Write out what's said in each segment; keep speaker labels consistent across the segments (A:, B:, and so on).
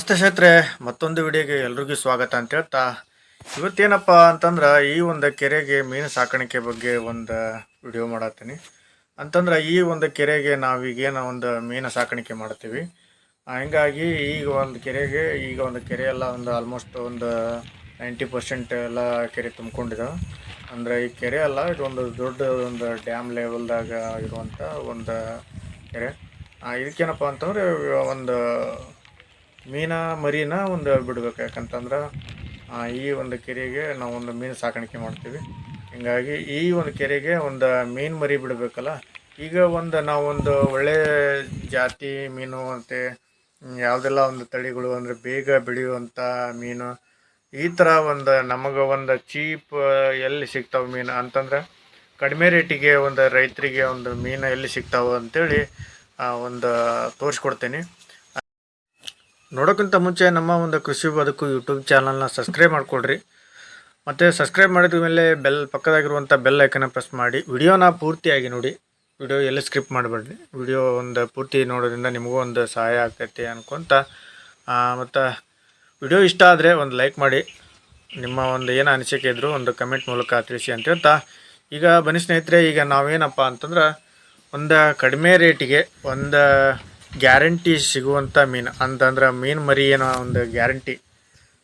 A: ನಮಸ್ತೆ ಸ್ನೇಹಿತರೆ, ಮತ್ತೊಂದು ವಿಡಿಯೋಗೆ ಎಲ್ರಿಗೂ ಸ್ವಾಗತ ಅಂತ ಹೇಳ್ತಾ, ಇವತ್ತೇನಪ್ಪ ಅಂತಂದ್ರೆ ಈ ಒಂದು ಕೆರೆಗೆ ಮೀನು ಸಾಕಾಣಿಕೆ ಬಗ್ಗೆ ಒಂದು ವಿಡಿಯೋ ಮಾಡತ್ತೀನಿ. ಅಂತಂದ್ರೆ ಈ ಒಂದು ಕೆರೆಗೆ ನಾವೀಗೇನು ಒಂದು ಮೀನು ಸಾಕಾಣಿಕೆ ಮಾಡ್ತೀವಿ. ಹಂಗಾಗಿ ಈಗ ಒಂದು ಕೆರೆಗೆ, ಈಗ ಒಂದು ಕೆರೆ ಎಲ್ಲ ಒಂದು ಆಲ್ಮೋಸ್ಟ್ ಒಂದು ನೈಂಟಿ ಪರ್ಸೆಂಟ್ ಎಲ್ಲ ಕೆರೆ ತುಂಬಿಕೊಂಡಿದ್ದಾವೆ ಅಂದರೆ ಈ ಕೆರೆ ಅಲ್ಲ ಇದೊಂದು ದೊಡ್ಡ ಒಂದು ಡ್ಯಾಮ್ ಲೆವೆಲ್ದಾಗ ಇರುವಂಥ ಒಂದು ಕೆರೆ. ಇದಕ್ಕೇನಪ್ಪ ಅಂತಂದರೆ, ಒಂದು ಮೀನ ಮರಿನ ಒಂದು ಬಿಡ್ಬೇಕು ಯಾಕಂತಂದ್ರೆ ಈ ಒಂದು ಕೆರೆಗೆ ನಾವು ಒಂದು ಮೀನು ಸಾಕಾಣಿಕೆ ಮಾಡ್ತೀವಿ. ಹಿಂಗಾಗಿ ಈ ಒಂದು ಕೆರೆಗೆ ಒಂದು ಮೀನು ಮರಿ ಬಿಡಬೇಕಲ್ಲ. ಈಗ ಒಂದು ನಾವು ಒಂದು ಒಳ್ಳೆ ಜಾತಿ ಮೀನು ಮತ್ತು ಯಾವುದೆಲ್ಲ ಒಂದು ತಳಿಗಳು ಅಂದರೆ ಬೇಗ ಬೆಳೆಯುವಂಥ ಮೀನು ಈ ಥರ ಒಂದು ನಮಗೆ ಒಂದು ಚೀಪ್ ಎಲ್ಲಿ ಸಿಗ್ತಾವೆ ಮೀನು ಅಂತಂದ್ರೆ ಕಡಿಮೆ ರೇಟಿಗೆ ಒಂದು ರೈತರಿಗೆ ಒಂದು ಮೀನು ಎಲ್ಲಿ ಸಿಗ್ತಾವೆ ಅಂತೇಳಿ ಆ, ಒಂದು ತೋರಿಸ್ಕೊಡ್ತೀನಿ. ನೋಡೋಕ್ಕಿಂತ ಮುಂಚೆ ನಮ್ಮ ಒಂದು ಕೃಷಿ ಬದುಕು ಯೂಟ್ಯೂಬ್ ಚಾನಲ್ನ ಸಬ್ಸ್ಕ್ರೈಬ್ ಮಾಡಿಕೊಡ್ರಿ ಮತ್ತು ಸಬ್ಸ್ಕ್ರೈಬ್ ಮಾಡಿದ ಮೇಲೆ ಬೆಲ್ ಪಕ್ಕದಾಗಿರುವಂಥ ಬೆಲ್ ಐಕನ್ನ ಪ್ರೆಸ್ ಮಾಡಿ. ವಿಡಿಯೋನ ಪೂರ್ತಿಯಾಗಿ ನೋಡಿ. ವಿಡಿಯೋ ಎಲ್ಲಿ ಸ್ಕ್ರಿಪ್ ಮಾಡಬೇಡ್ರಿ. ವಿಡಿಯೋ ಒಂದು ಪೂರ್ತಿ ನೋಡೋದ್ರಿಂದ ನಿಮಗೂ ಒಂದು ಸಹಾಯ ಆಗ್ತೈತಿ ಅನ್ಕೊಂತ ಮತ್ತು ವಿಡಿಯೋ ಇಷ್ಟ ಆದರೆ ಒಂದು ಲೈಕ್ ಮಾಡಿ. ನಿಮ್ಮ ಒಂದು ಏನು ಅನಿಸಿಕೆ ಇದ್ದರೂ ಒಂದು ಕಮೆಂಟ್ ಮೂಲಕ ತಿಳಿಸಿ ಅಂತ ಹೇಳ್ತಾ. ಈಗ ಬನ್ನಿ ಸ್ನೇಹಿತರೆ, ಈಗ ನಾವೇನಪ್ಪ ಅಂತಂದ್ರೆ ಒಂದು ಕಡಿಮೆ ರೇಟಿಗೆ ಒಂದು ಗ್ಯಾರಂಟಿ ಸಿಗುವಂಥ ಮೀನು. ಅಂತಂದ್ರೆ ಮೀನು ಮರಿ ಏನೋ ಒಂದು ಗ್ಯಾರಂಟಿ.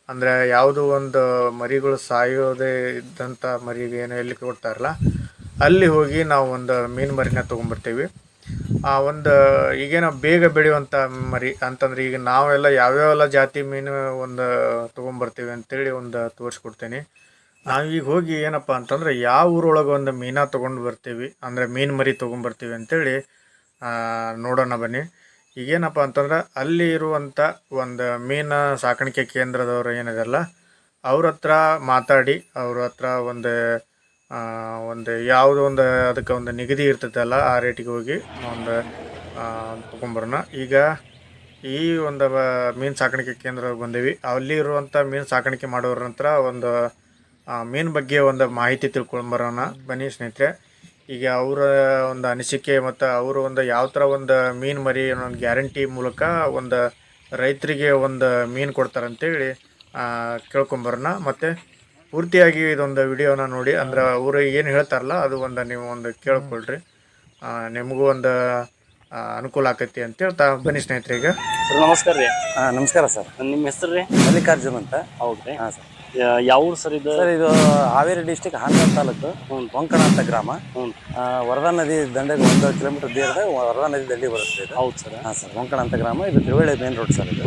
A: ಅಂದರೆ ಯಾವುದು ಒಂದು ಮರಿಗಳು ಸಾಯೋದೇ ಇದ್ದಂಥ ಮರಿಗೆ ಏನೋ ಎಲ್ಲಿ ಕೊಡ್ತಾರಲ್ಲ, ಅಲ್ಲಿ ಹೋಗಿ ನಾವು ಒಂದು ಮೀನು ಮರಿನ ತೊಗೊಂಬರ್ತೀವಿ. ಆ ಒಂದು ಈಗೇನೋ ಬೇಗ ಬೆಳೆಯುವಂಥ ಮರಿ, ಅಂತಂದ್ರೆ ಈಗ ನಾವೆಲ್ಲ ಯಾವ್ಯಾವೆಲ್ಲ ಜಾತಿ ಮೀನು ಒಂದು ತೊಗೊಂಬರ್ತೀವಿ ಅಂತೇಳಿ ಒಂದು ತೋರಿಸ್ಕೊಡ್ತೀನಿ. ಈಗ ಹೋಗಿ ಏನಪ್ಪ ಅಂತಂದ್ರೆ ಯಾವ ಊರೊಳಗೆ ಒಂದು ಮೀನ ತೊಗೊಂಡು ಬರ್ತೀವಿ, ಅಂದರೆ ಮೀನು ಮರಿ ತೊಗೊಂಬರ್ತೀವಿ ಅಂತೇಳಿ ನೋಡೋಣ ಬನ್ನಿ. ಈಗೇನಪ್ಪ ಅಂತಂದ್ರೆ ಅಲ್ಲಿ ಇರುವಂಥ ಒಂದು ಮೀನು ಸಾಕಾಣಿಕೆ ಕೇಂದ್ರದವ್ರು ಏನಿದೆಲ್ಲ ಅವ್ರ ಹತ್ರ ಮಾತಾಡಿ, ಅವ್ರ ಹತ್ರ ಒಂದು ಒಂದು ಯಾವುದೋ ಒಂದು ಅದಕ್ಕೆ ಒಂದು ನಿಗದಿ ಇರ್ತೈತಲ್ಲ, ಆ ರೇಟಿಗೆ ಹೋಗಿ ಒಂದು ತೊಗೊಂಬರೋಣ. ಈಗ ಈ ಒಂದು ಮೀನು ಸಾಕಾಣಿಕೆ ಕೇಂದ್ರ ಬಂದೀವಿ. ಅಲ್ಲಿ ಇರುವಂಥ ಮೀನು ಸಾಕಾಣಿಕೆ ಮಾಡೋರ ಹತ್ರ ಒಂದು ಮೀನು ಬಗ್ಗೆ ಒಂದು ಮಾಹಿತಿ ತಿಳ್ಕೊಂಬರೋಣ ಬನ್ನಿ ಸ್ನೇಹಿತರೆ. ಈಗ ಅವರ ಒಂದು ಅನಿಸಿಕೆ ಮತ್ತು ಅವರು ಒಂದು ಯಾವ ಥರ ಒಂದು ಮೀನು ಮರಿ ಒಂದು ಗ್ಯಾರಂಟಿ ಮೂಲಕ ಒಂದು ರೈತರಿಗೆ ಒಂದು ಮೀನು ಕೊಡ್ತಾರಂತೇಳಿ ಕೇಳ್ಕೊಂಬರೋಣ. ಮತ್ತು ಪೂರ್ತಿಯಾಗಿ ಇದೊಂದು ವಿಡಿಯೋನ ನೋಡಿ ಅಂದ್ರೆ ಅವರು ಏನು ಹೇಳ್ತಾರಲ್ಲ ಅದು ಒಂದು ನೀವು ಒಂದು ಕೇಳ್ಕೊಳ್ರಿ. ನಿಮಗೂ ಒಂದು ಅನುಕೂಲ ಆಕೈತಿ ಅಂತ ಹೇಳ್ತಾ ಬನ್ನಿ ಸ್ನೇಹಿತರೆ ಈಗ.
B: ಸರ್ ನಮಸ್ಕಾರ ರೀ.
C: ಹಾಂ ನಮಸ್ಕಾರ ಸರ್.
B: ನಿಮ್ಮ ಹೆಸರು ರೀ?
C: ಮಲ್ಲಿಕಾರ್ಜುನ್ ಅಂತ.
B: ಹೌದು ರೀ
C: ಹಾಂ ಸರ್.
B: ಯಾವ ಊರು ಸರ್ ಇದು?
C: ಸರ್ ಇದು ಹಾವೇರಿ ಡಿಸ್ಟಿಕ್ ಹಾನಗಲ್ ತಾಲೂಕು. ಕೊಂಕಣ ಅಂತ ಗ್ರಾಮ. ವರದಾ ನದಿ ದಂಡೆಗೆ ಒಂದು ಕಿಲೋಮೀಟರ್ ದೂರದಾಗ ವರದಾ ನದಿ ದಂಡಿ ಬರುತ್ತೆ ಇದು.
B: ಹೌದು ಸರ್.
C: ಹಾಂ ಸರ್ ಕೊಂಕಣ ಅಂತ ಗ್ರಾಮ. ಇದು ತ್ರಿವೇಳಿ ಮೇನ್ ರೋಡ್ ಸರ್ ಇದು.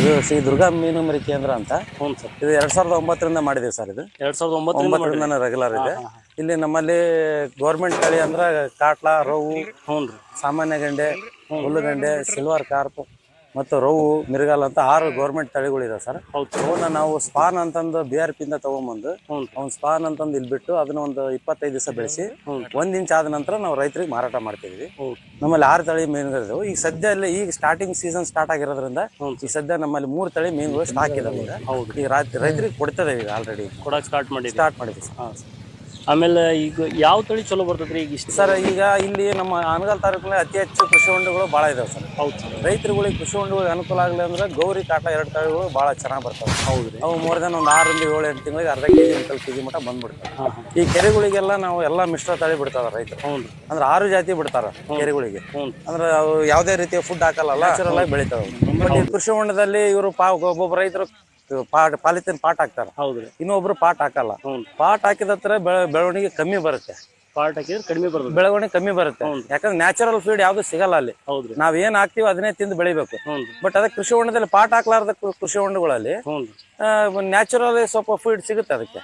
C: ಇದು ಶ್ರೀ ದುರ್ಗಾ ಮೀನುಮರಿ ಕೇಂದ್ರ ಅಂತ.
B: ಹ್ಞೂ ಸರ್.
C: ಇದು ಎರಡು ಸಾವಿರದ ಒಂಬತ್ತರಿಂದ ಮಾಡಿದೆ ಸರ್ ಇದು.
B: ಎರಡ್ ಸಾವಿರದ ಒಂಬತ್ತರಿಂದ
C: ರೆಗ್ಯುಲರ್ ಇದೆ. ಇಲ್ಲಿ ನಮ್ಮಲ್ಲಿ ಗೌರ್ಮೆಂಟ್ ತಳಿ ಅಂದ್ರೆ ಕಾಟ್ಲಾ ರೋವು
B: ಹ್ಞೂ
C: ಸಾಮಾನ್ಯ ಗಂಡೆ ಹುಲ್ಲುಗಂಡೆ ಸಿಲ್ವರ್ ಕಾರ್ಪ್ ಮತ್ತು ರವು ಮಿರ್ಗಾಲ್ ಅಂತ ಆರು ಗೌರ್ಮೆಂಟ್ ತಳಿಗಳಿದೆ ಸರ್. ಅವನ್ನ ನಾವು ಸ್ಪಾನ್ ಅಂತಂದು ಬಿ ಆರ್ ಪಿಂದ ತಗೊಂಬಂದು ಅವ್ನ ಸ್ಪಾನ್ ಅಂತಂದು ಇಲ್ಲಿ ಬಿಟ್ಟು ಅದನ್ನ ಒಂದು ಇಪ್ಪತ್ತೈದು ದಿವಸ ಬೆಳೆಸಿ ಒಂದ್ ಇಂಚ್ ಆದ ನಂತರ ನಾವು ರೈತರಿಗೆ ಮಾರಾಟ ಮಾಡ್ತಿದ್ವಿ. ನಮ್ಮಲ್ಲಿ ಆರು ತಳಿ ಮೀನುಗಳಿದಾವೆ ಈಗ ಸದ್ಯ ಇಲ್ಲಿ ಈಗ ಸ್ಟಾರ್ಟಿಂಗ್ ಸೀಸನ್ ಸ್ಟಾರ್ಟ್ ಆಗಿರೋದ್ರಿಂದ ಈಗ ಸದ್ಯ ನಮ್ಮಲ್ಲಿ ಮೂರು ತಳಿ ಮೀನುಗಳು ಸ್ಟಾಕ್ ಇದಾವೆ ಈಗ. ರೈತರಿಗೆ ಕೊಡ್ತದೆ ಈಗ ಆಲ್ರೆಡಿ
B: ಸ್ಟಾರ್ಟ್ ಮಾಡಿದ್ವಿ
C: ಸ್ಟಾರ್ಟ್ ಮಾಡಿದ್ವಿ
B: ಆಮೇಲೆ ಈಗ ಯಾವ ತಳಿ ಚಲೋ ಬರ್ತದ್ರಿ ಈಗ ಇಷ್ಟು?
C: ಸರ್ ಈಗ ಇಲ್ಲಿ ನಮ್ಮ ಆನಗಲ್ ತಾಲೂಕಿನಲ್ಲಿ ಅತಿ ಹೆಚ್ಚು ಕೃಷಿ ಹೊಂಡಗಳು ಭಾಳ ಇದಾವೆ ಸರ್.
B: ಹೌದು ಸರ್.
C: ರೈತರುಗಳಿಗೆ ಕೃಷಿ ಹೊಂಡಗಳಿಗೆ ಅನುಕೂಲ ಆಗಲಿ ಅಂದ್ರೆ ಗೌರಿ ಕಾಟ ಎರಡು ತಳಿಗಳು ಭಾಳ ಚೆನ್ನಾಗಿ ಬರ್ತವೆ.
B: ಹೌದು
C: ಅವು ಮೋರ್ ದನ್ ಒಂದು ಆರರಿಂದ ಏಳು ಎಂಟು ತಿಂಗಳಿಗೆ ಅರ್ಧ ಕೆಜಿ ಎಂಟು ಕೆಜಿ ಮಟ್ಟ ಬಂದ್ಬಿಡ್ತವೆ.
B: ಹಾಂ
C: ಈ ಕೆರೆಗಳಿಗೆಲ್ಲ ನಾವು ಎಲ್ಲ ಮಿಶ್ರ ತಳಿ ಬಿಡ್ತಾವೆ ರೈತರು. ಅಂದ್ರೆ ಆರು ಜಾತಿ ಬಿಡ್ತಾರ ಕೆರೆಗಳಿಗೆ. ಅಂದ್ರೆ ಅವು ಯಾವುದೇ ರೀತಿಯ ಫುಡ್ ಹಾಕಲ್ಲ ನ್ಯಾಚುರಲ್ ಆಗಿ ಬೆಳಿತಾವೆ. ಬಟ್ ಈ ಕೃಷಿ ಹೊಂಡದಲ್ಲಿ ಇವರು ಪಾ ಒಬ್ಬೊಬ್ಬ ರೈತರು ಪಾಟ್ ಪಾಲಿಥಿನ್ ಪಾಟ್ ಹಾಕ್ತಾರ.
B: ಹೌದ್ರಿ.
C: ಇನ್ನೊಬ್ರು ಪಾಟ್ ಹಾಕಲ್ಲ. ಪಾಟ್ ಹಾಕಿದ ಹತ್ರ ಬೆಳೆ ಬೆಳವಣಿಗೆ ಕಮ್ಮಿ ಬರುತ್ತೆ.
B: ಪಾರ್ಟ್ ಹಾಕಿದ್ರೆ ಕಡಿಮೆ
C: ಬೆಳವಣಿಗೆ ಕಮ್ಮಿ ಬರುತ್ತೆ. ಯಾಕಂದ್ರೆ ನ್ಯಾಚುರಲ್ ಫೀಡ್ ಯಾವ್ದು ಸಿಗಲ್ಲ ಅಲ್ಲಿ. ನಾವ್ ಏನ್ ಹಾಕ್ತಿವಿ ಅದನ್ನೇ ತಿಂದು ಬೆಳಿಬೇಕು. ಬಟ್ ಅದಕ್ಕೆ ಕೃಷಿ ಹೊಂಡದಲ್ಲಿ ಪಾಟ್ ಹಾಕ್ಲಾರ್ದ ಕೃಷಿ ಹೊಂಡಗಳಲ್ಲಿ ನ್ಯಾಚುರಲ್ ಸ್ವಲ್ಪ ಫೀಡ್ ಸಿಗುತ್ತೆ ಅದಕ್ಕೆ.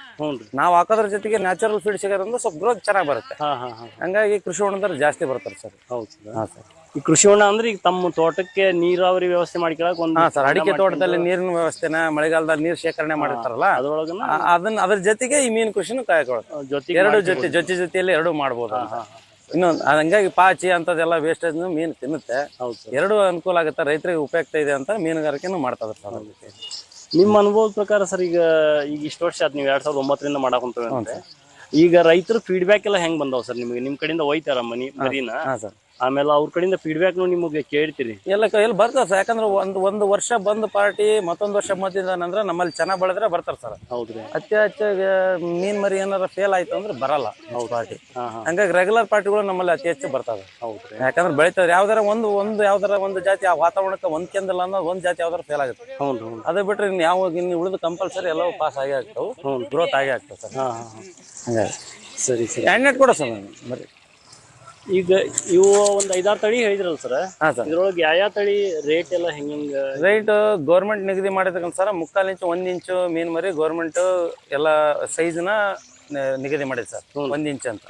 C: ನಾವ್ ಹಾಕೋದ್ರ ಜೊತೆಗೆ ನ್ಯಾಚುರಲ್ ಫೀಡ್ ಸಿಗೋದ್ರಿಂದ ಸ್ವಲ್ಪ ಗ್ರೋತ್ ಚೆನ್ನಾಗಿ ಬರುತ್ತೆ.
B: ಹಾಂ ಹಾಂ ಹಾಂ.
C: ಹಂಗಾಗಿ ಕೃಷಿ ಹೊಂಡದಲ್ಲಿ ಜಾಸ್ತಿ ಬರ್ತಾರೆ ಸರ್.
B: ಹೌದು
C: ಹಾ ಸರ್.
B: ಈ ಕೃಷಿ ಹೊಂಡ ಅಂದ್ರೆ ಈಗ ತಮ್ಮ ತೋಟಕ್ಕೆ ನೀರಾವರಿ ವ್ಯವಸ್ಥೆ ಮಾಡ್ಕೊಳಕ್ ಒಂದು
C: ಹಾ ಸರ್ ಅಡಿಕೆ ತೋಟದಲ್ಲಿ ನೀರಿನ ವ್ಯವಸ್ಥೆನ ಮಳೆಗಾಲದಲ್ಲಿ ನೀರು ಶೇಖರಣೆ ಮಾಡಿರ್ತಾರಲ್ಲ
B: ಅದ್ರೊಳಗನ
C: ಅದನ್ನ ಅದ್ರ ಜೊತೆಗೆ ಈ ಮೀನ್ ಕೃಷಿನೂ ಕಾಯ್ಕೊಳ್ಳುತ್ತೆ
B: ಜೊತೆಗೆ
C: ಎರಡು ಜೊತೆ ಜೊತೆ ಜೊತೆಯಲ್ಲಿ ಎರಡು ಮಾಡ್ಬೋದು. ಇನ್ನೊಂದು ಅದ್ ಹಂಗಾಗಿ ಪಾಚಿ ಅಂತದೆಲ್ಲ ವೇಸ್ಟೇಜ್ ಮೀನ್ ತಿನ್ನುತ್ತೆ.
B: ಹೌದು
C: ಎರಡು ಅನುಕೂಲ ಆಗುತ್ತೆ ರೈತರಿಗೆ ಉಪಯುಕ್ತ ಇದೆ ಅಂತ ಮೀನುಗಾರಿಕೆನೂ ಮಾಡ್ತಾರೆ ಸರ್.
B: ನಿಮ್ಮ ಅನುಭವದ ಪ್ರಕಾರ ಸರ್ ಈಗ ಈಗ ಇಷ್ಟು ವರ್ಷ ನೀವು ಎರಡ್ ಸಾವಿರದ ಒಂಬತ್ತರಿಂದ ಮಾಡಕ್ ಹೊಂಟೇವೆ ಅಂದ್ರೆ ಈಗ ರೈತರ ಫೀಡ್ಬ್ಯಾಕ್ ಎಲ್ಲ ಹೆಂಗ್ ಬಂದಾವ್ ಸರ್ ನಿಮಗೆ? ನಿಮ್ ಕಡೆಯಿಂದ ಒಯ್ತಾರ ಮನಿ ಮರಿನ?
C: ಸರ್.
B: ಆಮೇಲೆ ಅವ್ರ ಕಡೆಯಿಂದ ಫೀಡ್ಬ್ಯಾಕ್ ನಿಮಗೆ ಕೇಳ್ತೀರಿ.
C: ಎಲ್ಲ ಎಲ್ಲಿ ಬರ್ತಾರೆ ಸರ್. ಯಾಕಂದ್ರೆ ಒಂದು ಒಂದು ವರ್ಷ ಬಂದ ಪಾರ್ಟಿ ಮತ್ತೊಂದು ವರ್ಷ ಮತ್ತಿದಾನಂದ್ರೆ ನಮ್ಮಲ್ಲಿ ಚೆನ್ನಾಗಿ ಬೆಳೆದ್ರೆ ಬರ್ತಾರೆ ಸರ್.
B: ಹೌದ್ರಿ
C: ಅತಿ ಹೆಚ್ಚಾಗಿ ಮೀನ್ ಮರಿ ಏನಾರ ಫೇಲ್ ಆಯ್ತು ಅಂದ್ರೆ ಬರಲ್ಲ ಹೌದು ಪಾರ್ಟಿ ಹಂಗಾಗಿ ರೆಗ್ಯುಲರ್ ಪಾರ್ಟಿಗಳು ನಮ್ಮಲ್ಲಿ ಅತಿ ಹೆಚ್ಚು ಬರ್ತವೆ.
B: ಹೌದ್ರಿ
C: ಯಾಕಂದ್ರೆ ಬೆಳಿತಾರೆ ಯಾವ್ದಾರ ಒಂದು ಒಂದು ಯಾವ್ದಾರ ಒಂದು ಜಾತಿ ಆ ವಾತಾವರಣಕ್ಕೆ ಹೊಂದ್ಕೆಂದಿಲ್ಲ ಅನ್ನೋ ಒಂದು ಜಾತಿ ಯಾವ್ದಾರ ಫೇಲ್ ಆಗುತ್ತೆ.
B: ಹೌದು
C: ಅದೇ ಬಿಟ್ರೆ ಇನ್ನು ಯಾವ ಇನ್ನು ಉಳಿದು ಕಂಪಲ್ಸರಿ ಎಲ್ಲವೂ ಪಾಸ್ ಆಗಿ ಆಗ್ತಾವೆ. ಗ್ರೋತ್ ಆಗೇ ಆಗ್ತವೆ ಸರ್. ಹಂಗಾಗಿ.
B: ಸರಿ ಸರಿ.
C: ಎಣ್ಣೆ ಕೊಡ ಸರ್ ಮರಿ
B: ಈಗ ಇವು ಒಂದ್ ಐದಾರು ತಳಿ ಹೇಳಿದ್ರಲ್ಲ ಸರ್?
C: ಹಾಂ ಸರ್.
B: ಇದ್ರೊಳಗೆ ಯಾವ ಯಾವ ತಳಿ ರೇಟ್ ಎಲ್ಲ ಹೆಂಗ
C: ರೇಟ್ ಗೌರ್ಮೆಂಟ್ ನಿಗದಿ ಮಾಡಿರ್ತಕ್ಕಂಥ ಸರ್ ಮುಕ್ಕಾಲು ಇಂಚು ಒಂದ್ ಇಂಚು ಮೀನ್ ಮರಿ ಗೌರ್ಮೆಂಟ್ ಎಲ್ಲ ಸೈಜ್ನ ನಿಗದಿ ಮಾಡಿದೆ ಸರ್. ಒಂದ್ ಇಂಚ್ ಅಂತ.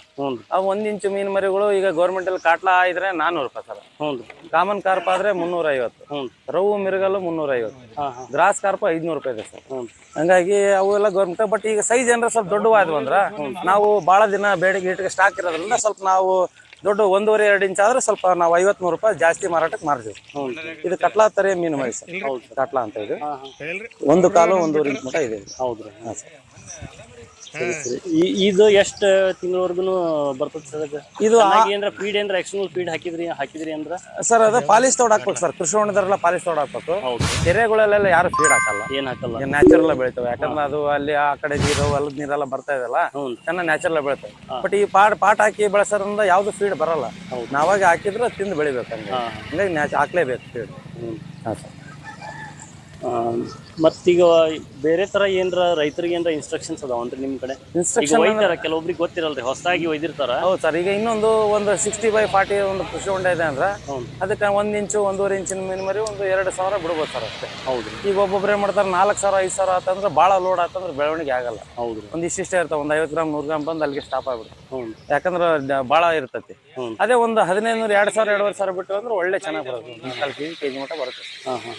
C: ಆ ಒಂದ್ ಇಂಚು ಮೀನ್ ಮರಿಗಳು ಈಗ ಗೌರ್ಮೆಂಟ್ ಅಲ್ಲಿ ಕಾಟ್ಲಾ ಇದ್ರೆ ನಾನ್ನೂರು ರೂಪಾಯಿ ಸರ್. ಕಾಮನ್ ಕಾರ್ಪ್ ಆದ್ರೆ ಮುನ್ನೂರ ಐವತ್ತು ರವು ಮಿರುಗಲ್ಲು ಮುನ್ನೂರ ಐವತ್ತು ಗ್ರಾಸ್ ಕಾರ್ಪ್ ಐದ್ನೂರು ರೂಪಾಯಿ ಇದೆ ಸರ್. ಹಂಗಾಗಿ ಅವೆಲ್ಲ ಗೌರ್ಮೆಂಟ್ ಬಟ್ ಈಗ ಸೈಜ್ ಏನಾರ ಸ್ವಲ್ಪ ದೊಡ್ಡವಾದ್ವು ಅಂದ್ರ ನಾವು ಬಹಳ ದಿನ ಬೇಡಿಕೆ ಇಟ್ಟಿಗೆ ಸ್ಟಾಕ್ ಇರೋದ್ರಿಂದ ಸ್ವಲ್ಪ ನಾವು ದೊಡ್ಡ ಒಂದೂವರೆ ಎರಡು ಇಂಚ್ ಆದ್ರೆ ಸ್ವಲ್ಪ ನಾವು ಐವತ್ ಮೂರು ರೂಪಾಯಿ ಜಾಸ್ತಿ ಮಾರಾಟಕ್ಕೆ ಮಾರ್ತೀವಿ. ಇದು ಕಟ್ಲಾ ತರ ಮೀನು ಮೈಸ ಸರ್ ಕಟ್ಲಾ ಅಂತ ಇದು. ಒಂದು ಕಾಲು ಒಂದೂವರೆ ಇಂಚ್ ಮಟ ಇದೆ. ಹೌದು.
B: ಹೌದ್ರಿ
C: ಹಾ ಸರ್.
B: ಸರಿ ಸರಿ. ಈ- ಇದು ಎಷ್ಟು ತಿಂಗಳವರೆಗೂ ಬರ್ತದೆ ಸರ್ ಅದು?
C: ಇದು ಆ-
B: ಚೆನ್ನಾಗಿ ಏನ್ರ ಫೀಡ್ ಏನ್ರ ಎಕ್ಸ್ಟರ್ನಲ್ ಫೀಡ್ ಹಾಕಿದ್ರಿ ಹಾಕಿದ್ರಿ ಅಂದ್ರ?
C: ಸರ್ ಅದು ಪಾಲಿಸ್ ತೋಡ್ ಹಾಕ್ಬೇಕು ಸರ್. ಕೃಷಿ ಹೊಂಡದವರೆಲ್ಲ ಪಾಲಿಸ್ ತೋಡ್ ಹಾಕ್ಬೇಕು.
B: ಹೌದು.
C: ಕೆರೆಗಳಲ್ಲೆಲ್ಲ ಯಾರು ಫೀಡ್ ಹಾಕಲ್ಲ.
B: ಏನ್ ಹಾಕಲ್ಲ.
C: ನ್ಯಾಚುರಲ್ ಬೆಳಿತಾವೆ. ಯಾಕಂದ್ರೆ ಅದು ಅಲ್ಲಿ ಆ ಕಡೆ ನೀರು ಹೊಲದ ನೀರೆಲ್ಲ ಬರ್ತಾ ಇದೆಲ್ಲ
B: ಹ್ಞೂ
C: ಚೆನ್ನಾಗಿ ನ್ಯಾಚುರಲ್ ಬೆಳಿತಾವೆ. ಬಟ್ ಈ ಪಾಟ್ ಪಾಟ್ ಹಾಕಿ ಬೆಳೆಸೋದ್ರಿಂದ ಯಾವ್ದು ಫೀಡ್ ಬರಲ್ಲ. ನಾವಾಗ ಹಾಕಿದ್ರೆ ತಿಂದು ಬೆಳಿಬೇಕು ಹಂಗೆ.
B: ಹಾ.
C: ಹಂಗಾಗಿ ನ್ಯಾಚ್ ಹಾಕ್ಲೇಬೇಕು ಫೀಡ್
B: ಹ್ಞೂ
C: ಹಾಂ ಸರ್.
B: ಮತ್ತೀಗ ಬೇರೆ ತರ ಏನ್ರ ರೈತರಿಗೆ ಏನ್ರ ಇನ್ಸ್ಟ್ರಕ್ಷನ್ಸ್ ಅದಾವನ್ರಿ ನಿಮ್ ಕಡೆ?
C: ಇನ್ಸ್ಟ್ರಕ್ಷನ್
B: ಒಯ್ತಾರ ಕೆಲವೊಬ್ರಿಗೆ ಗೊತ್ತಿರಲ್ರಿ ಹೊಸದಾಗಿ ಒಯ್ದಿರ್ತಾರ.
C: ಹೌದು ಸರ್ ಈಗ ಇನ್ನೊಂದು ಒಂದು ಸಿಕ್ಸ್ಟಿ ಬೈ ಫಾರ್ಟಿ ಒಂದು ಕೃಷಿ ಹೊಂಡ ಇದೆ ಅಂದ್ರೆ. ಅದಕ್ಕೆ ಒಂದ್ ಇಂಚು ಒಂದೂವರೆ ಇಂಚಿನ ಮೀನು ಮರಿ ಒಂದು ಎರಡು ಸಾವಿರ ಬಿಡ್ಬೋದು ಸರ್ ಅಷ್ಟೇ.
B: ಹೌದು
C: ಈಗ ಒಬ್ಬೊಬ್ರು ಏನ್ ಮಾಡ್ತಾರೆ ನಾಲ್ಕು ಸಾವಿರ ಐದು ಸಾವಿರ ಆತಂದ್ರೆ ಭಾಳ ಲೋಡ್ ಆತಂದ್ರೆ ಬೆಳವಣಿಗೆ ಆಗಲ್ಲ.
B: ಹೌದು
C: ಒಂದು ಇಷ್ಟಿಷ್ಟೇ ಇರ್ತಾವೆ ಒಂದು ಐವತ್ತು ಗ್ರಾಮ್ ನೂರು ಗ್ರಾಮ್ ಬಂದು ಅಲ್ಲಿಗೆ ಸ್ಟಾಪ್ ಆಗ್ಬಿಡುತ್ತೆ.
B: ಹ್ಞೂ
C: ಯಾಕಂದ್ರೆ ಬಹಳ ಭಾಳ ಇರ್ತೈತಿ. ಅದೇ ಒಂದು ಹದಿನೈದು ನೂರು ಎರಡು ಸಾವಿರ ಎರಡುವರೆ ಸಾವಿರ ಬಿಟ್ಟು ಅಂದ್ರೆ ಒಳ್ಳೆ ಚೆನ್ನಾಗಿ ಬರುತ್ತೆ. ನಾಲ್ಕು ಕೆ ಜಿ ಕೆ ಮಟ್ಟ ಬರುತ್ತೆ.
B: ಹಾ ಹಾ.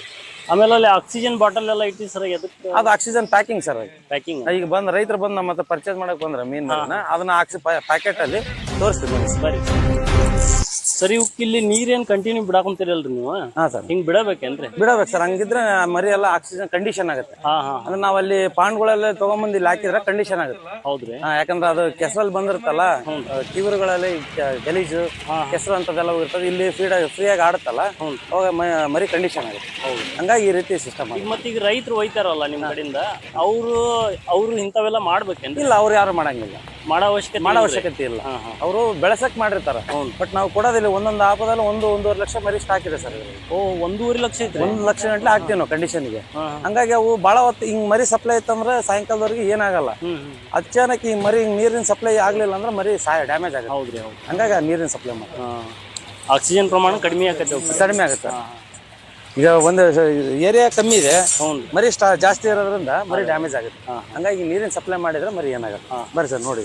B: ಆಮೇಲೆ ಅಲ್ಲಿ ಆಕ್ಸಿಜನ್ ಬಾಟಲ್ ಎಲ್ಲ ಇಟ್ಟಿ ಸರ್ ಎದಕ್ಕೆ
C: ಅದು ಆಕ್ಸಿಜನ್ ಪ್ಯಾಕಿಂಗ್ ಸರ್
B: ಪ್ಯಾಕಿಂಗ್
C: ಈಗ ಬಂದ್ ರೈತರು ಬಂದು ನಮ್ಮ ಹತ್ರ ಪರ್ಚೇಸ್ ಮಾಡಕ್ ಬಂದ್ರೆ ಮೀನ್ ಅದನ್ನ ಆಕ್ಸಿ ಪ್ಯಾಕೆಟ್ ಅಲ್ಲಿ ತೋರಿಸ್ತೀವಿ
B: ಸರಿ. ಸರಿ ಇವಕ್ಕೆ ಇಲ್ಲಿ ನೀರೇನ್ ಕಂಟಿನ್ಯೂ ಬಿಡಾಕೊಂತೀರಲ್ರಿ ನೀವು?
C: ಹಾ ಸರ್.
B: ಹಿಂಗ್ ಬಿಡಬೇಕೇನ್ರಿ?
C: ಬಿಡಬೇಕು ಸರ್ ಹಂಗಿದ್ರೆ ಮರಿ ಎಲ್ಲ ಆಕ್ಸಿಜನ್ ಕಂಡೀಷನ್ ಆಗುತ್ತೆ.
B: ಹಾ ಹಾ.
C: ಅಂದ್ರೆ ನಾವು ಅಲ್ಲಿ ಪಾಂಡ್ಗಳೆಲ್ಲ ತಗೊಂಬಂದು ಇಲ್ಲಿ ಹಾಕಿದ್ರೆ ಕಂಡೀಷನ್ ಆಗುತ್ತೆ.
B: ಹೌದ್ರಿ.
C: ಹಾ, ಯಾಕಂದ್ರೆ ಅದು ಕೆಸರಲ್ಲಿ ಬಂದಿರುತ್ತಲ್ಲ ಕಿವರುಗಳಲ್ಲಿ ಗಲೀಜು ಕೆಸರು ಅಂತದೆಲ್ಲ ಹೋಗಿರ್ತದೆ. ಇಲ್ಲಿ ಫೀಡ್ ಫ್ರೀಯಾಗಿ ಆಡುತ್ತಲ್ಲ ಅವಾಗ ಮ- ಮರಿ ಕಂಡೀಷನ್ ಆಗುತ್ತೆ. ಹಂಗಾಗಿ ಈ ರೀತಿ ಸಿಸ್ಟಮ್
B: ಈಗ ಮತ್ತೆ ಈಗ ರೈತರು ಒಯ್ತಾರಲ್ಲ ನಿಮ್ ಕಡೆಯಿಂದ ಅವರು ಅವರು ಇಂಥವೆಲ್ಲ ಮಾಡ್ಬೇಕೇನ್ರಿ?
C: ಇಲ್ಲ ಅವ್ರು ಯಾರು ಮಾಡಂಗಿಲ್ಲ.
B: ಮಾಡೋ ಅವಶ್ಯಕತೆ
C: ಮಾಡೋ? ಅವಶ್ಯಕತೆ ಇಲ್ಲ. ಅವರು ಬೆಳೆಸಕ್ ಮಾಡಿರ್ತಾರ. ಬಟ್ ನಾವು ಕೊಡೋದಿಲ್ಲ ಒಂದೊಂದು ಆಪದಲ್ಲಿ ಒಂದು ಒಂದೂವರೆ ಲಕ್ಷ ಮರಿ ಸ್ಟಾಕ್ ಇದೆ ಸರ್
B: ಓ ಒಂದೂವರೆ ಲಕ್ಷ ಐತ್ರಿ?
C: ಒಂದು ಲಕ್ಷ ಗಂಟೆ ಹಾಕ್ತೀವಿ ನಾವು ಕಂಡೀಷನ್ಗೆ. ಹಂಗಾಗಿ ಅವು ಭಾಳ ಹೊತ್ತು ಹಿಂಗ್ ಮರಿ ಸಪ್ಲೈ ಇತ್ತಂದ್ರೆ ಸಾಯಂಕಾಲದವರೆಗೆ ಏನಾಗಲ್ಲ. ಅಚಾನಕ್ ಈ ಮರಿ ಹಿಂಗ್ ನೀರಿನ ಸಪ್ಲೈ ಆಗ್ಲಿಲ್ಲ ಅಂದ್ರೆ ಮರಿ ಸಾಯ ಡ್ಯಾಮೇಜ್ ಆಗುತ್ತೆ.
B: ಹೌದ್ರಿ ಹೌದು
C: ಹಂಗಾಗಿ ನೀರಿನ ಸಪ್ಲೈ ಮಾಡಿ
B: ಆಕ್ಸಿಜನ್ ಪ್ರಮಾಣ ಕಡಿಮೆ ಆಕತ್ತೆ
C: ಕಡಿಮೆ ಆಗುತ್ತೆ. ಈಗ ಒಂದು ಏರಿಯಾ ಕಮ್ಮಿ ಇದೆ
B: ಹೌದು
C: ಮರಿ ಸ್ಟಾ ಜಾಸ್ತಿ ಇರೋದ್ರಿಂದ ಮರಿ ಡ್ಯಾಮೇಜ್ ಆಗುತ್ತೆ. ಹಂಗಾಗಿ ನೀರಿನ ಸಪ್ಲೈ ಮಾಡಿದ್ರೆ ಮರಿ ಏನಾಗುತ್ತೆ? ಬರ್ರಿ ಸರ್ ನೋಡಿ.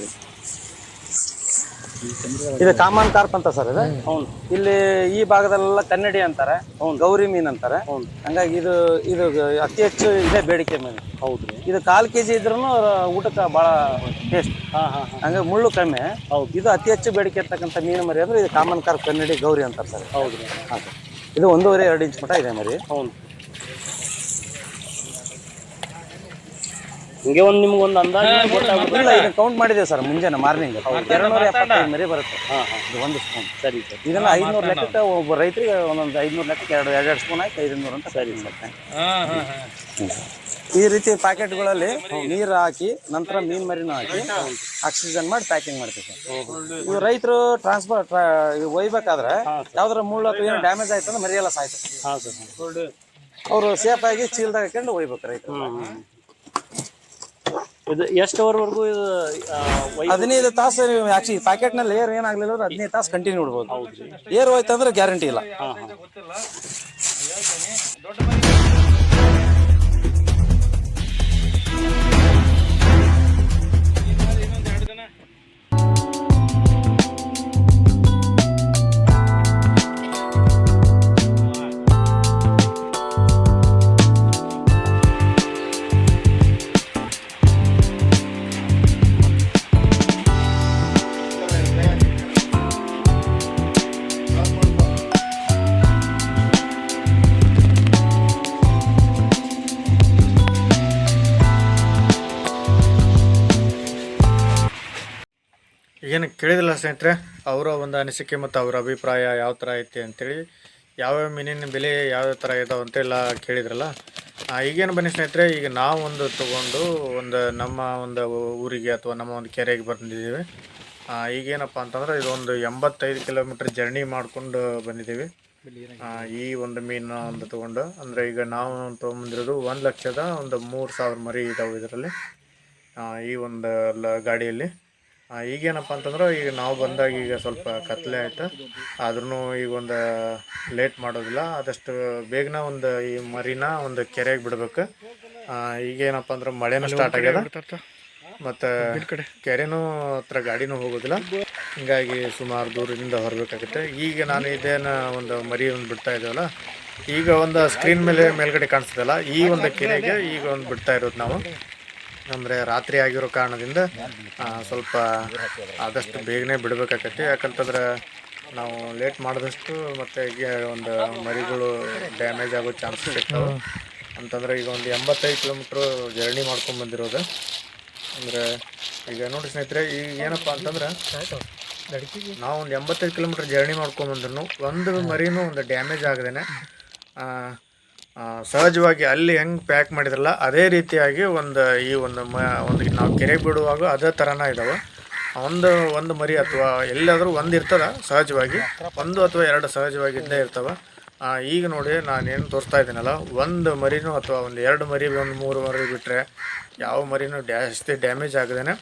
C: ಇದು ಕಾಮನ್ ಕಾರ್ಪ್ ಅಂತ ಸರ್ ಇದು?
B: ಹೌದು.
C: ಇಲ್ಲಿ ಈ ಭಾಗದಲ್ಲೆಲ್ಲ ಕನ್ನಡಿ ಅಂತಾರೆ ಗೌರಿ ಮೀನ್ ಅಂತಾರೆ. ಹಂಗಾಗಿ ಇದು ಇದು ಅತಿ ಹೆಚ್ಚು ಇದೇ ಬೇಡಿಕೆ ಮೀನು.
B: ಹೌದು.
C: ಇದು ಕಾಲು ಕೆ ಜಿ ಇದ್ರೂ ಊಟಕ್ಕೆ ಭಾಳ ಟೇಸ್ಟ್
B: ಹಾ ಹಾ
C: ಹಂಗಾಗಿ ಮುಳ್ಳು ಕಮ್ಮಿ.
B: ಹೌದು.
C: ಇದು ಅತಿ ಹೆಚ್ಚು ಬೇಡಿಕೆ ಇರ್ತಕ್ಕಂಥ ಮೀನು ಮರಿ ಅಂದ್ರೆ ಇದು ಕಾಮನ್ ಕಾರ್ಪ್ ಕನ್ನಡಿ ಗೌರಿ ಅಂತಾರೆ ಸರ್.
B: ಹೌದು.
C: ಹಾಂ ಸರ್ ಇದು ಒಂದೂವರೆ ಎರಡು ಇಂಚ್ ಮಟ್ಟ ಇದೆ ಮರಿ
B: ಹೌದು. ಹಿಂಗೆ ಒಂದು ನಿಮ್ಗೆ ಒಂದು ಅಂದಾಜು
C: ಇದನ್ನ ಕೌಂಟ್ ಮಾಡಿದೆ ಸರ್ ಮುಂಜಾನೆ ಮಾರ್ನಿಂಗ್. ಎರಡು ನೂರ ಎಪ್ಪತ್ತೈದು ಮರಿ ಬರುತ್ತೆ.
B: ಹಾ ಹಾ.
C: ಇದು ಒಂದು ಸ್ಪೂನ್
B: ಸರಿ ಸರ್.
C: ಇದನ್ನ ಐದ್ನೂರು ಲೆಕ್ಕಕ್ಕೆ ಒಬ್ಬ ರೈತರಿಗೆ ಒಂದೊಂದು ಐದುನೂರು ಲೆಕ್ಕಕ್ಕೆ ಎರಡು ಎರಡು ಎರಡು ಸ್ಪೂನ್ ಆಯ್ತು ಐದುನೂರು ಅಂತ ಸರಿ ಸರ್. ಈ ರೀತಿ ಪ್ಯಾಕೆಟ್ಗಳಲ್ಲಿ ನೀರು ಹಾಕಿ ನಂತರ ಮೀನ್ ಮರಿನೂ ಹಾಕಿ ಆಕ್ಸಿಜನ್ ಮಾಡಿ ಪ್ಯಾಕಿಂಗ್ ಮಾಡ್ತೀವಿ ಇವು ರೈತರು ಟ್ರಾನ್ಸ್ಪೋರ್ಟ್ ಒಯ್ಬೇಕಾದ್ರೆ ಯಾವ್ದಾರ ಮುಳ್ಳು ಏನು ಡ್ಯಾಮೇಜ್ ಆಯ್ತು ಅಂದ್ರೆ ಮರಿಯಲ್ಲ ಸಾಯ್ತು ಅವರು ಸೇಫ್ ಆಗಿ ಚೀಲ್ದಾಗ ಹಾಕೊಂಡು ಒಯ್ಬೇಕು ರೈತರು.
B: ಇದು ಎಷ್ಟವರೆವರೆಗೂ ಇದು ಆ, ವೈ
C: ಹದಿನೈದು ತಾಸು ಆಕ್ಚುಲಿ ಪ್ಯಾಕೆಟ್ನಲ್ಲಿ ಏರ್ ಏನಾಗ್ಲಿಲ್ಲ ಅಂದ್ರೆ ಹದಿನೈದು ತಾಸು ಕಂಟಿನ್ಯೂ ಇಡ್ಬೋದು. ಏರ್ ಹೋಯ್ತಂದ್ರೆ ಗ್ಯಾರಂಟಿ ಇಲ್ಲ.
A: ಸ್ನೇಹಿತರೆ, ಅವರ ಒಂದು ಅನಿಸಿಕೆ ಮತ್ತು ಅವರ ಅಭಿಪ್ರಾಯ ಯಾವ ಥರ ಐತಿ ಅಂತೇಳಿ ಯಾವ್ಯಾವ ಮೀನಿನ ಬೆಲೆ ಯಾವ್ಯಾವ ಥರ ಇದಾವೆ ಅಂತೆಲ್ಲ ಕೇಳಿದ್ರಲ್ಲ. ಈಗೇನು ಬನ್ನಿ ಸ್ನೇಹಿತರೆ, ಈಗ ನಾವು ಒಂದು ತೊಗೊಂಡು ಒಂದು ನಮ್ಮ ಒಂದು ಊರಿಗೆ ಅಥವಾ ನಮ್ಮ ಒಂದು ಕೆರೆಗೆ ಬಂದಿದ್ದೀವಿ. ಈಗೇನಪ್ಪ ಅಂತಂದ್ರೆ ಇದೊಂದು ಎಂಬತ್ತೈದು ಕಿಲೋಮೀಟ್ರ್ ಜರ್ನಿ ಮಾಡ್ಕೊಂಡು ಬಂದಿದ್ದೀವಿ. ಈ ಒಂದು ಮೀನು ಒಂದು ತೊಗೊಂಡು, ಅಂದರೆ ಈಗ ನಾವು ತೊಗೊಂಬಂದಿರೋದು ಒಂದು ಲಕ್ಷದ ಒಂದು ಮೂರು ಸಾವಿರ ಮರಿ ಇದಾವೆ ಇದರಲ್ಲಿ. ಈ ಒಂದು ಗಾಡಿಯಲ್ಲಿ. ಈಗೇನಪ್ಪ ಅಂತಂದ್ರೆ ಈಗ ನಾವು ಬಂದಾಗ ಈಗ ಸ್ವಲ್ಪ ಕತ್ಲೆ ಆಯ್ತು. ಆದ್ರೂ ಈಗ ಒಂದು ಲೇಟ್ ಮಾಡೋದಿಲ್ಲ. ಆದಷ್ಟು ಬೇಗನ ಒಂದು ಈ ಮರಿನ ಒಂದು ಕೆರೆಗೆ ಬಿಡ್ಬೇಕು. ಆ, ಈಗೇನಪ್ಪ ಅಂದ್ರೆ ಮಳೆನೂ ಸ್ಟಾರ್ಟ್ ಆಗ್ಯದ. ಮತ್ತು ಕೆರೆನೂ ಹತ್ರ ಗಾಡಿನೂ ಹೋಗೋದಿಲ್ಲ. ಹೀಗಾಗಿ ಸುಮಾರು ದೂರದಿಂದ ಹೊರಬೇಕಾಗುತ್ತೆ. ಈಗ ನಾನು ಇದೇನು ಒಂದು ಮರಿ ಒಂದು ಬಿಡ್ತಾ ಇದ್ದೇವಲ್ಲ ಈಗ ಒಂದು ಸ್ಕ್ರೀನ್ ಮೇಲೆ ಮೇಲ್ಗಡೆ ಕಾಣಿಸ್ತದಲ್ಲ ಈ ಒಂದು ಕೆರೆಗೆ ಈಗ ಒಂದು ಬಿಡ್ತಾ ಇರೋದು ನಾವು. ಅಂದರೆ ರಾತ್ರಿ ಆಗಿರೋ ಕಾರಣದಿಂದ ಸ್ವಲ್ಪ ಆದಷ್ಟು ಬೇಗನೆ ಬಿಡಬೇಕಾಕತಿ ಯಾಕಂತಂದ್ರೆ ನಾವು ಲೇಟ್ ಮಾಡಿದಷ್ಟು ಮತ್ತು ಒಂದು ಮರಿಗಳು ಡ್ಯಾಮೇಜ್ ಆಗೋ ಚಾನ್ಸಸ್ ಇರ್ತವೆ ಅಂತಂದ್ರೆ ಈಗ ಒಂದು ಎಂಬತ್ತೈದು ಕಿಲೋಮೀಟ್ರ್ ಜರ್ನಿ ಮಾಡ್ಕೊಂಡು ಬಂದಿರೋದು. ಅಂದರೆ ಈಗ ನೋಡಿ ಸ್ನೇಹಿತರೆ ಈಗ ಏನಪ್ಪ ಅಂತಂದ್ರೆ ನಾವು ಒಂದು ಎಂಬತ್ತೈದು ಕಿಲೋಮೀಟ್ರ್ ಜರ್ನಿ ಮಾಡ್ಕೊಂಬಂದ್ರು ಒಂದು ಮರಿನೂ ಒಂದು ಡ್ಯಾಮೇಜ್ ಆಗದೇನೆ. ಸಹಜವಾಗಿ ಅಲ್ಲಿ ಹೆಂಗೆ ಪ್ಯಾಕ್ ಮಾಡಿದ್ರಲ್ಲ, ಅದೇ ರೀತಿಯಾಗಿ ಒಂದು ಈ ಒಂದು ಮ, ಒಂದು ನಾವು ಕೆರೆಗೆ ಬಿಡುವಾಗ ಅದೇ ಥರನೇ ಇದಾವೆ. ಒಂದು ಒಂದು ಮರಿ ಅಥವಾ ಎಲ್ಲಾದರೂ ಒಂದು ಇರ್ತದ ಸಹಜವಾಗಿ. ಒಂದು ಅಥವಾ ಎರಡು ಸಹಜವಾಗಿ ಇದ್ದೇ ಇರ್ತವೆ ಈಗ ನೋಡಿ ನಾನು ಏನು ತೋರಿಸ್ತಾ ಇದ್ದೀನಲ್ಲ, ಒಂದು ಮರಿನೂ ಅಥವಾ ಒಂದು ಎರಡು ಮರಿ, ಒಂದು ಮೂರು ಮರಿ ಬಿಟ್ಟರೆ ಯಾವ ಮರಿನೂ ಜಾಸ್ತಿ ಡ್ಯಾಮೇಜ್ ಆಗದೇನೆ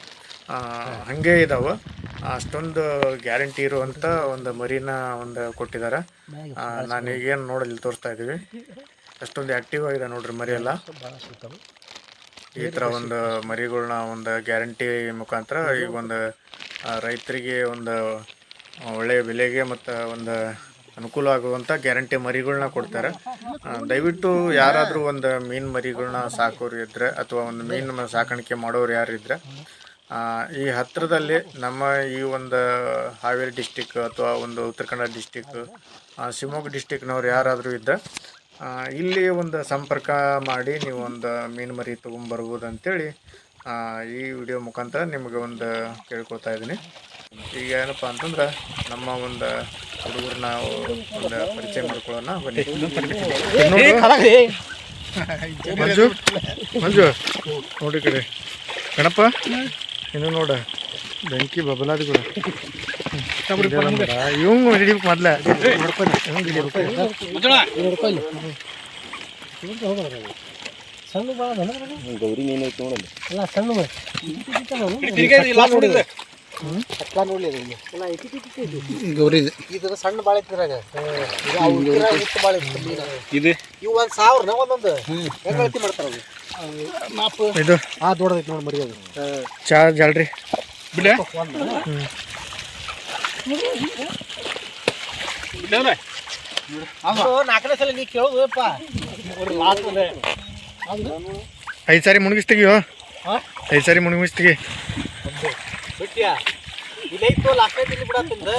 A: ಹಾಗೆ ಇದಾವೆ. ಅಷ್ಟೊಂದು ಗ್ಯಾರಂಟಿ ಇರುವಂಥ ಒಂದು ಮರಿನ ಒಂದು ಕೊಟ್ಟಿದ್ದಾರೆ ನಾನು ಈಗೇನು ನೋಡಲಿ ತೋರಿಸ್ತಾ ಇದ್ದೀವಿ. ಅಷ್ಟೊಂದು ಆ್ಯಕ್ಟಿವ್ ಆಗಿದೆ ನೋಡ್ರಿ ಮರಿ ಎಲ್ಲ. ಈ ಥರ ಒಂದು ಮರಿಗಳನ್ನ ಒಂದು ಗ್ಯಾರಂಟಿ ಮುಖಾಂತರ ಈಗ ಒಂದು ರೈತರಿಗೆ ಒಂದು ಒಳ್ಳೆಯ ಬೆಲೆಗೆ ಮತ್ತು ಒಂದು ಅನುಕೂಲ ಆಗುವಂಥ ಗ್ಯಾರಂಟಿ ಮರಿಗಳನ್ನ ಕೊಡ್ತಾರೆ. ದಯವಿಟ್ಟು ಯಾರಾದರೂ ಒಂದು ಮೀನು ಮರಿಗಳನ್ನ ಸಾಕೋರು ಇದ್ದರೆ ಅಥವಾ ಒಂದು ಮೀನು ಸಾಕಾಣಿಕೆ ಮಾಡೋರು ಯಾರು ಇದ್ದರೆ ಈ ಹತ್ತಿರದಲ್ಲಿ ನಮ್ಮ ಈ ಒಂದು ಹಾವೇರಿ ಡಿಸ್ಟಿಕ್ ಅಥವಾ ಒಂದು ಉತ್ತರ ಕನ್ನಡ ಡಿಸ್ಟಿಕ್ ಶಿವಮೊಗ್ಗ ಡಿಸ್ಟಿಕ್ನವ್ರು ಯಾರಾದರೂ ಇದ್ದರೆ ಇಲ್ಲಿ ಒಂದು ಸಂಪರ್ಕ ಮಾಡಿ ನೀವು ಒಂದು ಮೀನು ಮರಿ ತೊಗೊಂಬರ್ಬೋದು ಅಂತೇಳಿ ಈ ವಿಡಿಯೋ ಮುಖಾಂತರ ನಿಮಗೆ ಒಂದು ಕೇಳ್ಕೊತಾ ಇದ್ದೀನಿ. ಈಗ ಏನಪ್ಪ ಅಂತಂದ್ರೆ ನಮ್ಮ ಒಂದು ಹುಡುಗರನ್ನ ಒಂದು ಪರಿಚಯ ಮಾಡ್ಕೊಳ್ಳೋಣ ಬನ್ನಿ. ಮಂಜು ಮಂಜು ನೋಡಿ ಕಡೆ. ಗಣಪ ಇನ್ನು ನೋಡ ಬೆಂಕಿ ಬಬಲಾದಿ ಕೂಡ. ಇವಂಗ್ ಹಿಡಿಬೇಕು ಮೊದ್ಲ ಸಣ್ಣ ಹಿಡಿಬೇಕು
B: ಗೌರಿ ಮೀನು ಐತಿ ನೋಡಲ್ಲ
C: ಅಲ್ಲ ಸಣ್ಣ
D: ಗೌರಿ
C: ಇದು? ಸಣ್ಣ ಬಾಳೆ ಇದ್ರಾಗ ಬಾಳೆ ಮೀನು
B: ಇದು?
C: ಇವು ಒಂದು ಸಾವಿರ ಒಂದೊಂದು ಹೆಂಗ್ ಮಾಡ್ತಾರ
A: ಇದು
C: ಆ ದೊಡ್ಡದೈತಿ ನೋಡಿ ಮರಿ ಅದು
A: ಚಾ ಜಾಳ್ರಿ
D: ಬಿಡ
C: ನಾಲ್ಕನೇ ಸಲ ನೀ ಕೇಳೋದಪ್ಪ
A: ಐದು ಸಾರಿ ಮುಣಗಿಸ್ತೀಗಿಯೋ ಐದು ಸಾರಿ ಮುಣಗಿಸ್ತೀಗಿ
C: ಬಿಟ್ಟಿಯಾ? ಇಲ್ಲೈತು ಲಾಸ್ಟ್ ತಿಂದು ಬಿಡತ್ತಿಂದ